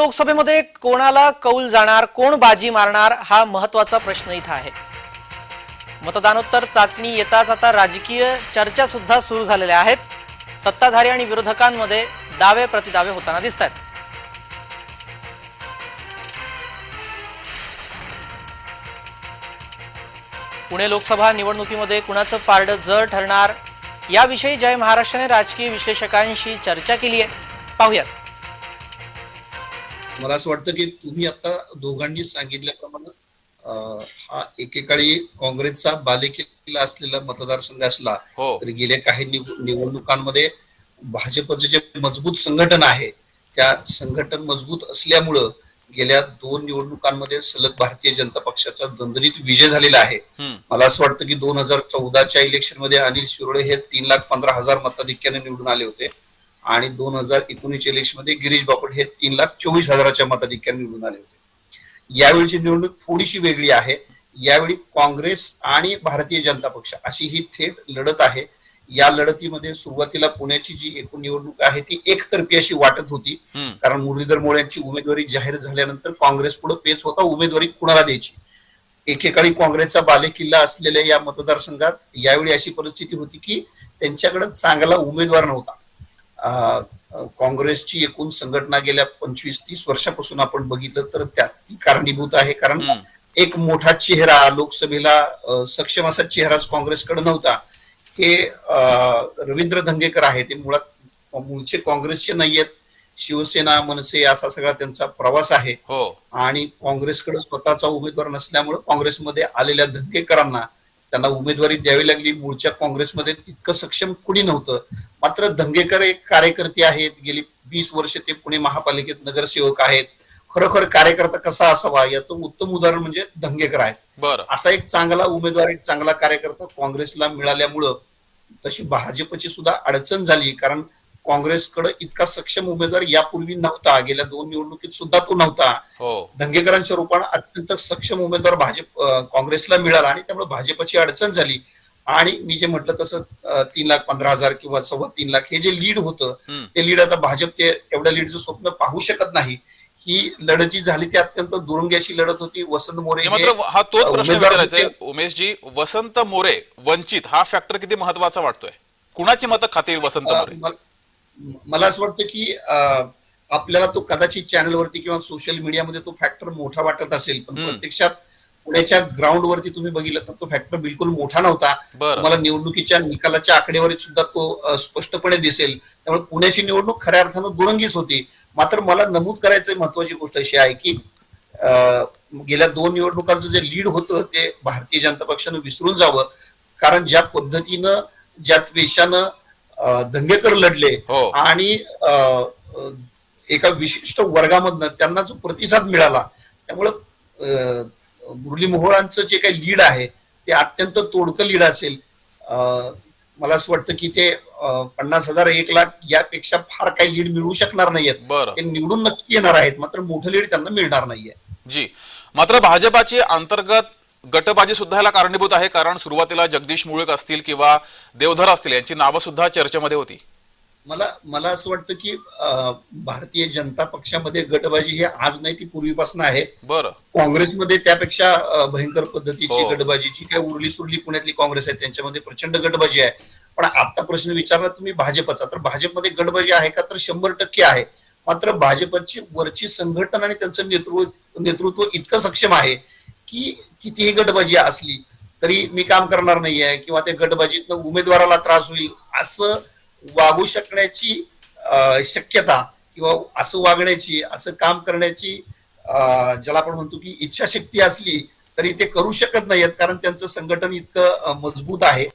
लोकसभेमध्ये कोणाला कौल जाणार कोण बाजी मारणार हा महत्त्वाचा प्रश्न इथं आहे. मतदानोत्तर चाचणी येताच आता राजकीय चर्चा सुद्धा सुरू झालेल्या आहेत. सत्ताधारी आणि विरोधकांमध्ये दावे प्रतिदावे होताना दिसत आहेत पुणे लोकसभा निवडणुकीमध्ये कुणाचं पारडं जर ठरणार याविषयी जय महाराष्ट्राने राजकीय विश्लेषकांशी चर्चा केली आहे पाहूयात. मला असं वाटतं की तुम्ही आता दोघांनी सांगितल्याप्रमाणे हा एकेकाळी काँग्रेसचा बालेकिल्ला असलेला मतदारसंघ असला हो. तरी गेल्या काही निव- निवडणुकांमध्ये भाजपचं जे मजबूत संघटन आहे त्या संघटन मजबूत असल्यामुळं गेल्या दोन निवडणुकांमध्ये सलग भारतीय जनता पक्षाचा दणदणीत विजय झालेला आहे हम्म. मला असं वाटतं की दोन हजार चौदाच्या इलेक्शनमध्ये अनिल शिरोळे हे तीन लाख पंधरा हजार मताधिक्याने निवडून आले होते आणि दोन हजार एकोणीसच्या इलेक्शनमध्ये गिरीश बापट हे तीन लाख चोवीस हजाराच्या मताधिक्याने निवडून आले होते. यावेळीची निवडणूक थोडीशी वेगळी आहे. यावेळी काँग्रेस आणि भारतीय जनता पक्ष अशी ही थेट लढत आहे. या लढतीमध्ये सुरुवातीला पुण्याची जी एकूण निवडणूक आहे ती एकतर्फी अशी वाटत होती. कारण मुरलीधर मोळ यांची उमेदवारी जाहीर झाल्यानंतर काँग्रेस पुढे पेच होता उमेदवारी कुणाला द्यायची? एकेकाळी काँग्रेसचा बालेकिल्ला असलेल्या या मतदारसंघात यावेळी अशी परिस्थिती होती की त्यांच्याकडे चांगला उमेदवार नव्हता. काँग्रेसची एकूण संघटना गेल्या पंचवीस तीस वर्षापासून आपण बघितलं तर त्या ती कारणीभूत आहे. कारण. एक मोठा चेहरा लोकसभेला सक्षम असा चेहराच काँग्रेसकडे नव्हता. हे रवींद्र धंगेकर आहे ते मुळात मूळचे काँग्रेसचे नाहीयेत. शिवसेना मनसे असा सगळा त्यांचा प्रवास आहे. हो. आणि काँग्रेसकडे स्वतःचा उमेदवार नसल्यामुळे काँग्रेसमध्ये आलेल्या धंगेकरांना त्यांना उमेदवारी द्यावी लागली. मूळच्या काँग्रेसमध्ये तितकं सक्षम कुणी नव्हतं. मात्र धंगेकर एक कार्यकर्ते आहेत. गेली वीस वर्ष ते पुणे महापालिकेत नगरसेवक आहेत. खरोखर कार्यकर्ता कसा असावा? याचं उत्तम उदाहरण म्हणजे धंगेकर आहेत. असा एक चांगला उमेदवार एक चांगला कार्यकर्ता काँग्रेसला मिळाल्यामुळं तशी भाजपची सुद्धा अडचण झाली. कारण काँग्रेसकडे इतका सक्षम उमेदवार यापूर्वी नव्हता. गेल्या दोन निवडणुकीत सुद्धा तो नव्हता. हो. धंगेकरांच्या रूपाने अत्यंत सक्षम उमेदवार भाजप काँग्रेसला मिळाला आणि त्यामुळे भाजपची अडचण झाली. आणि मी जे म्हटलं तसं तीन लाख पंधरा हजार किंवा सव्वा तीन लाख हे जे लीड होतं. ते लीड आता भाजप ते एवढ्या लीडचं स्वप्न पाहू शकत नाही ही लढत जी झाली ती अत्यंत दुरंगी अशी लढत होती वसंत मोरे मात्र हा तोच प्रश्न विचारायचा. उमेशजी वसंत मोरे वंचित हा फॅक्टर किती महत्त्वाचा वाटतोय कुणाची मतं खातील वसंत मोरे मल- असं वाटतं की आपल्याला तो कदाचित चॅनलवरती किंवा सोशल मीडियामध्ये तो फॅक्टर मोठा वाटत असेल पण. प्रत्यक्षात पुण्याच्या ग्राउंड वरती तुम्ही बघितलं तर तो फॅक्टर बिलकुल मोठा नव्हता. तुम्हाला निवडणुकीच्या निकालाच्या आकडेवारीत सुद्धा तो स्पष्टपणे दिसेल त्यामुळे पुण्याची निवडणूक खऱ्या अर्थानं दुरंगीच होती मात्र मला नमूद करायचं महत्वाची गोष्ट अशी आहे की गेल्या दोन निवडणुकांचं जे लीड होतं ते भारतीय जनता पक्षानं विसरून जावं कारण ज्या पद्धतीनं ज्या द्वेषानं दंगेकर लढले हो. आणि एका विशिष्ट वर्गामधनं त्यांना जो प्रतिसाद मिळाला त्यामुळं मुरली मोहोळांचं जे काही लीड आहे ते अत्यंत तोडकं लीड असेल. मला असं वाटतं की ते पन्नास हजार एक लाख यापेक्षा फार काही लीड मिळवू शकणार नाहीयेत. बरं. ते निवडून नक्की येणार आहेत मात्र मोठं लीड त्यांना मिळणार नाहीये. जी. मात्र भाजपाची अंतर्गत गटबाजी सुद्धा याला कारणीभूत आहे कारण सुरुवातीला जगदीश मुळक असतील किंवा देवधर असतील यांची नावं सुद्धा चर्चेमध्ये होती. मला मला असं वाटतं की भारतीय जनता पक्षामध्ये गटबाजी ही आज नाही ती पूर्वीपासून आहे. बरं. काँग्रेसमध्ये त्यापेक्षा भयंकर पद्धतीची हो. गटबाजीची काय उरली सुरली पुण्यातली काँग्रेस आहे त्यांच्यामध्ये प्रचंड गटबाजी आहे. पण आता प्रश्न विचारला तुम्ही भाजपचा तर भाजपमध्ये गटबाजी आहे का तर शंभर टक्के आहे. मात्र भाजपची वरची संघटना आणि त्यांचं नेतृत्व नेतृत्व इतकं सक्षम आहे की कितीही गटबाजी असली तरी मी काम करणार नाहीये किंवा त्या गटबाजीतनं उमेदवाराला त्रास होईल असं वागू शकण्याची शक्यता किंवा असं वागण्याची असं काम करण्याची ज्याला आपण म्हणतो की इच्छाशक्ती असली तरी ते करू शकत नाहीयेत कारण त्यांचं संघटन इतकं मजबूत आहे.